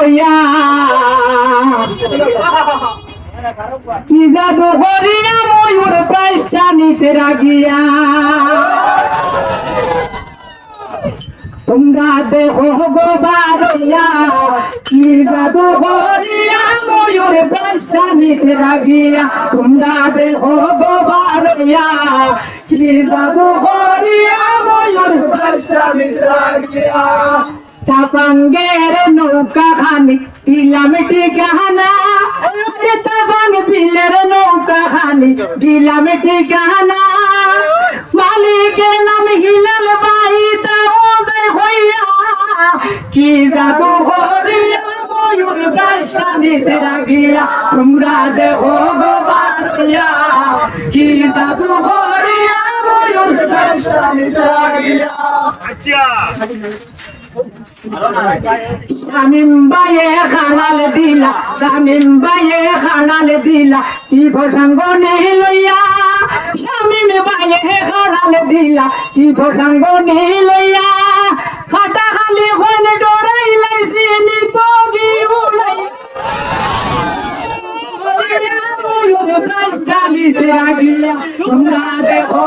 লইয়া কি জাদু হরিয়া ময়ূর পয়সা নিতে রাগিয়া। তোমরা দেহ গো বারইয়া, কি জাদু হরিয়া ময়ূর পয়সা নিতে রাগিয়া। তোমরা দেহ গো বারইয়া, কি ময়ূর পয়সা নিতে রাগিয়া। তাপাঙ্গের নৌকা খানি দিলাম ঠিকানা তাপাঙ্গ বিলের নৌকা খানি দিলাম ঠিকানা মালিকের নাম হিলাল বাই তাও হইয়া। কি জাদু হরিয়া ময়ূর দর্শা নিতে রাগিয়া তোমরা যে হো গো কি জাদু হরিয়া ময়ূর দর্শা নিতে রাগিয়া শামিম বাইয়ে খানাল দিলা শামিম বাইয়ে খানাল দিলা চিভ সঙ্গ লইয়া শামিম বাইয়ে খানাল দিলা চিভ সঙ্গ লইয়া খাটা খালি হন ডরাই লাইছি নি তো বিউলাই তোমরা দেখো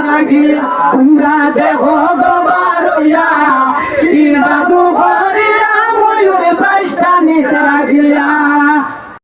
জাদু হরিয়া ময়ূর